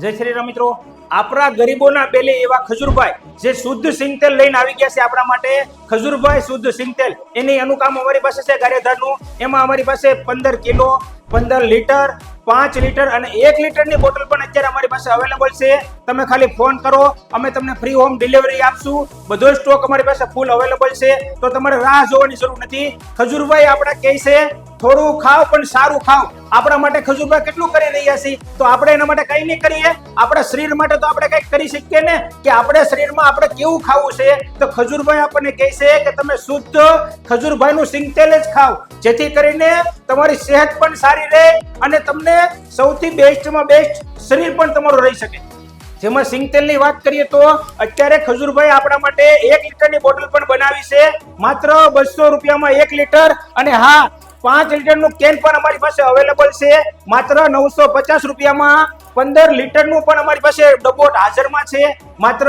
જય શ્રી રામ મિત્રો. આપણા ગરીબોના બેલે એવા ખજૂરભાઈ જે શુદ્ધ સિંગતેલ લઈને આવી ગયા છે આપણા માટે. ખજૂરભાઈ શુદ્ધ સિંગતેલ એની એનું કામ અમારી પાસે છે ગારેધારનું. એમાં અમારી પાસે પંદર કિલો, પંદર લીટર, પાંચ લીટર અને એક લીટરની બોટલ પણ અત્યારે અમારી પાસે અવેલેબલ છે. તમે ખાલી ફોન કરો, અમે તમને ફ્રી હોમ ડિલિવરી આપશું. બધો સ્ટોક અમારી પાસે ફૂલ અવેલેબલ છે. તો તમારે રાહ જોવાની જરૂર નથી. ખજૂરભાઈ આપણા કહે છે? થોડું ખાવ, પણ સારું ખાવ. આપણા માટે ખજૂરભાઈ કેટલું કરી રહ્યા છીએ? તો આપણે એના માટે કઈ નહીં કરીએ. આપણા શરીર માટે તો આપણે કંઈક કરી શકીએ ને? કે આપણે શરીરમાં આપણે કેવું ખાવું છે? તો ખજૂરભાઈ આપણને કહે છે કે તમે શુદ્ધ ખજૂરભાઈનું સિંગતેલ જ ખાવ જેથી કરીને તમારી સેહત પણ સારી રહે અને તમને સૌથી બેસ્ટમાં બેસ્ટ શરીર પણ તમારું રહી શકે. જેમાં સિંગતેલની વાત કરીએ તો અત્યારે ખજૂરભાઈ આપણા માટે એક લીટરની બોટલ પણ બનાવી છે. માત્ર બસો રૂપિયામાં એક લીટર અને હા પાંચ લીટરનું કેન પણ અમારી પાસે અવેલેબલ છે. માત્ર નવસો પચાસ રૂપિયામાં પંદર લીટરનું પણ અમારી પાસે ડબ્બો હાજરમાં છે. માત્ર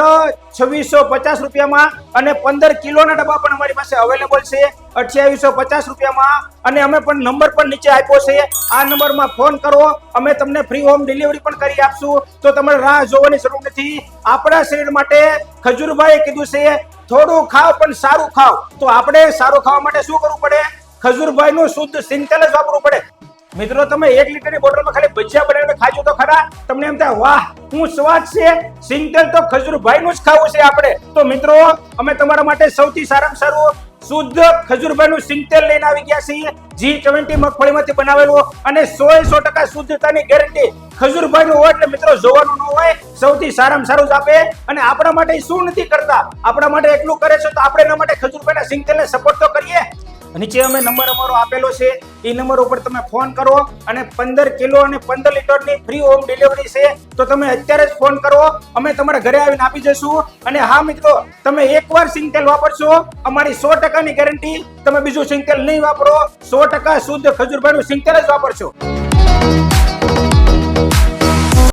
છવ્વીસો પચાસ રૂપિયામાં અને પંદર કિલોના ડબ્બા પણ અમારી પાસે અવેલેબલ છે. અઠ્યાવીસો પચાસ રૂપિયામાં અને અમે પણ નંબર પણ નીચે આપ્યો છે. આ નંબરમાં ફોન કરો. અમે તમને ફ્રી હોમ ડિલિવરી પણ કરી આપશું. તો તમારે રાહ જોવાની જરૂર નથી. આપણા શરીર માટે ખજૂરભાઈએ કીધું છે, થોડું ખાવ પણ સારું ખાવ તો આપણે સારું ખાવા માટે શું કરવું પડે? ખજૂરભાઈનું શુદ્ધ સિંગતેલ વાપરવું પડે. મિત્રો, તમે એક લીટરની બોટલમાં ખાલી ભજીયા બનાવીને ખાજો તો ખરા. તમને એમ થાય, વાહ, હું સ્વાદ છે. સિંગતેલ તો ખજૂરભાઈનું જ ખાવું છે આપણે. તો મિત્રો, અમે તમારા માટે સૌથી સારામાં સારું શુદ્ધ ખજૂરભાઈનું સિંગતેલ લઈને આવી ગયા છીએ. જી ટ્વેન્ટી મગફળીમાંથી બનાવેલું અને સો સો ટકા શુદ્ધતાની ગેરંટી ખજૂરભાઈનું હોય એટલે મિત્રો, જોવાનું ન હોય. સૌથી સારામાં સારું જ આપે. અને આપણા માટે શું નથી કરતા? આપણા માટે એટલું કરે છે તો આપણે એના માટે ખજૂરભાઈના સિંગતેલને સપોર્ટ તો કરીએ. નીચે અમે નંબર અમારો આપેલો છે. એ નંબર ઉપર તમે ફોન કરો અને પંદર કિલો અને પંદર લીટરની ફ્રી હોમ ડિલિવરી છે. તો તમે અત્યારે જ ફોન કરો. અમે તમારા ઘરે આવીને આપી જશું અને હા મિત્રો, તમે એકવાર સિંગતેલ વાપરશો, અમારી સો ટકાની ગેરંટી તમે બીજું સિંગતેલ નહીં વાપરો. સો ટકા શુદ્ધ ખજૂરભાઈનું સિંગતેલ જ વાપરશો.